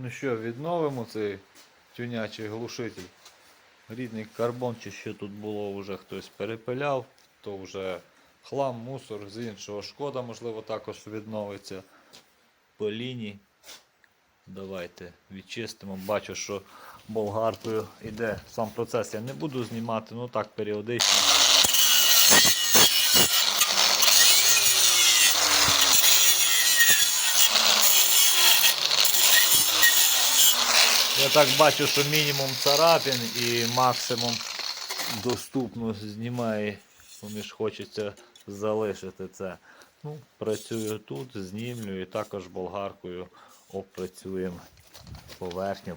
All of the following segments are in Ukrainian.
Ну що, відновимо цей тюнячий глушитель. Рідний карбон чи що тут було, вже хтось перепиляв, то вже хлам, мусор, з іншого шкода, можливо, також відновиться по лінії. Давайте відчистимо. Бачу, що болгаркою йде сам процес. Я не буду знімати, ну так періодично. Я так бачу, що мінімум царапин і максимум доступно знімає. Мені хочеться залишити це. Ну, працюю тут, знімлю і також болгаркою опрацюємо поверхню.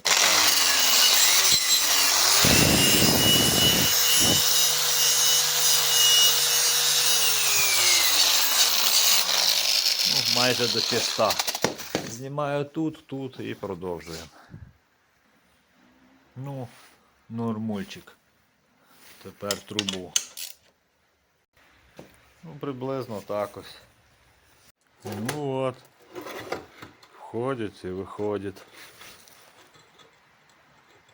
Ну, майже до чиста. Знімаю тут, тут і продовжуємо. Ну, нормульчик. Тепер трубу. Ну, приблизно так ось. Ну от. Входять і виходять.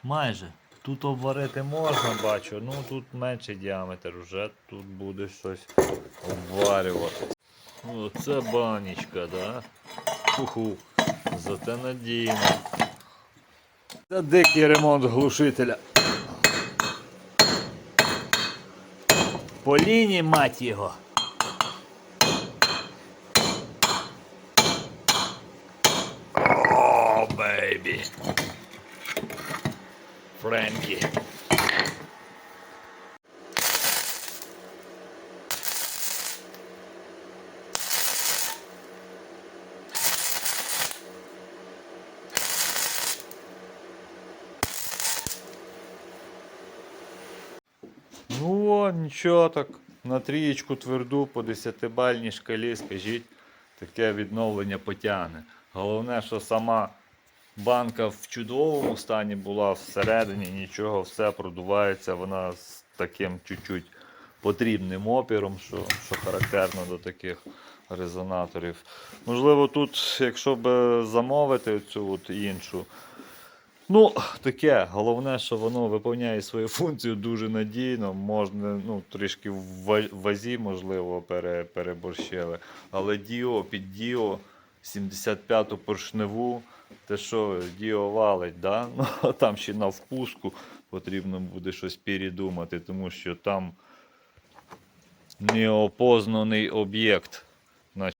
Майже. Тут обварити можна, бачу, ну тут менший діаметр, вже тут буде щось обварювати. Оце банічка, да? Ху-ху. Зате надійно. Це дикий ремонт глушителя. По лінії мать його. О, бейбі. Френкі. Ну, о, нічого так. На трієчку тверду по 10-бальній шкалі, скажіть, таке відновлення потягне. Головне, що сама банка в чудовому стані була всередині, нічого, все продувається, вона з таким чуть-чуть потрібним опіром, що, що характерно до таких резонаторів. Можливо, тут, якщо б замовити цю от іншу, Ну, таке. Головне, що воно виповняє свою функцію дуже надійно. Можна, ну, трішки в вазі, можливо, пере, переборщили. Але Діо під Діо 75-ту поршневу, те що Діо валить, да? ну, там ще на впуску потрібно буде щось передумати, тому що там неопознаний об'єкт.